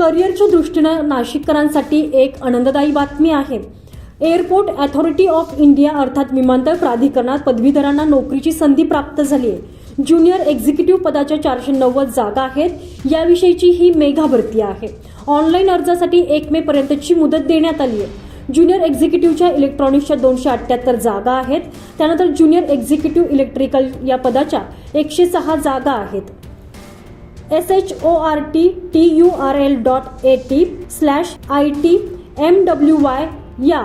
करिअरच्या दृष्टीनं नाशिककरांसाठी एक आनंददायी बातमी आहे. एअरपोर्ट अथॉरिटी ऑफ इंडिया अर्थात विमानतळ प्राधिकरणात पदवीधरांना नोकरीची संधी प्राप्त झाली आहे. ज्युनियर एक्झिक्युटिव्ह पदाच्या चारशे नव्वद जागा आहेत. याविषयीची ही मेघा भरती आहे. ऑनलाईन अर्जासाठी एक मे पर्यंतची मुदत देण्यात आली आहे. ज्युनियर एक्झिक्युटिव्हच्या इलेक्ट्रॉनिक्सच्या दोनशे अठ्ठ्याहत्तर जागा आहेत. त्यानंतर ज्युनियर एक्झिक्युटिव्ह इलेक्ट्रिकल या पदाच्या एकशे सहा जागा आहेत. S H O R T T U R L dot A T slash I T M W Y या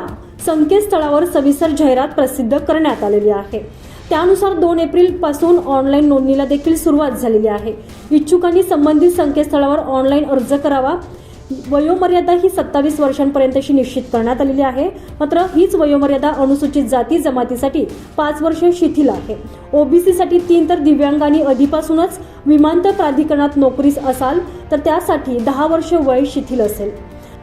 संकेतस्थळावर सविस्तर जाहिरात प्रसिद्ध करण्यात आलेली आहे. त्यानुसार दोन एप्रिलपासून ऑनलाईन नोंदणीला देखील सुरुवात झालेली आहे. इच्छुकांनी संबंधित संकेतस्थळावर ऑनलाईन अर्ज करावा. वयोमर्यादा ही सत्तावीस वर्षांपर्यंतशी निश्चित करण्यात आलेली आहे. मात्र हीच वयोमर्यादा अनुसूचित जाती जमातीसाठी पाच वर्ष शिथिल आहे. ओबीसीसाठी तीन तर दिव्यांगांनी आधीपासूनच विमानतळ प्राधिकरणात नोकरीस असाल तर त्यासाठी दहा वर्ष वय शिथिल असेल.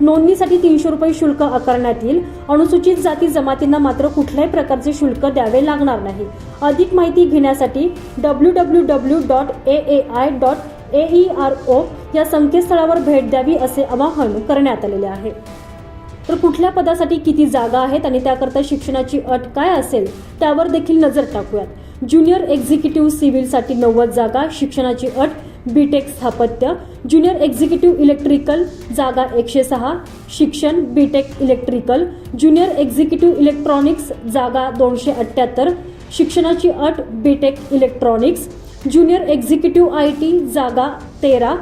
नोंदणीसाठी तीनशे रुपये शुल्क आकारण्यात येईल. अनुसूचित जाती जमातींना मात्र कुठल्याही प्रकारचे शुल्क द्यावे लागणार नाही. अधिक माहिती घेण्यासाठी W W W dot A A I dot A E R O या संकेतस्थळावर भेट द्यावी असे आवाहन करण्यात आलेले आहे. तर कुठल्या पदासाठी किती जागा आहेत आणि त्याकरता शिक्षणाची अट काय असेल त्यावर देखील नजर टाकूयात. ज्युनियर एक्झिक्युटिव्ह सिव्हिलसाठी नव्वद जागा शिक्षणाची अट बीटेक स्थापत्य. ज्युनियर एक्झिक्युटिव्ह इलेक्ट्रिकल जागा एकशे सहा. शिक्षण B Tech electrical. Junior executive electronics जागा दोनशे अठ्ठ्याहत्तर शिक्षणाची अट B Tech electronics. Junior executive I T जागा तेरा.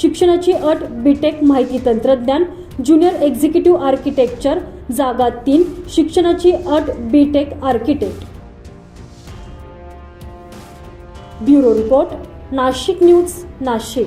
शिक्षणाची अट बीटेक माहिती तंत्रज्ञान ज्युनियर एक्झिक्युटिव्ह आर्किटेक्चर जागा तीन शिक्षणाची अट B Tech architect. Bureau report Nashik news Nashik.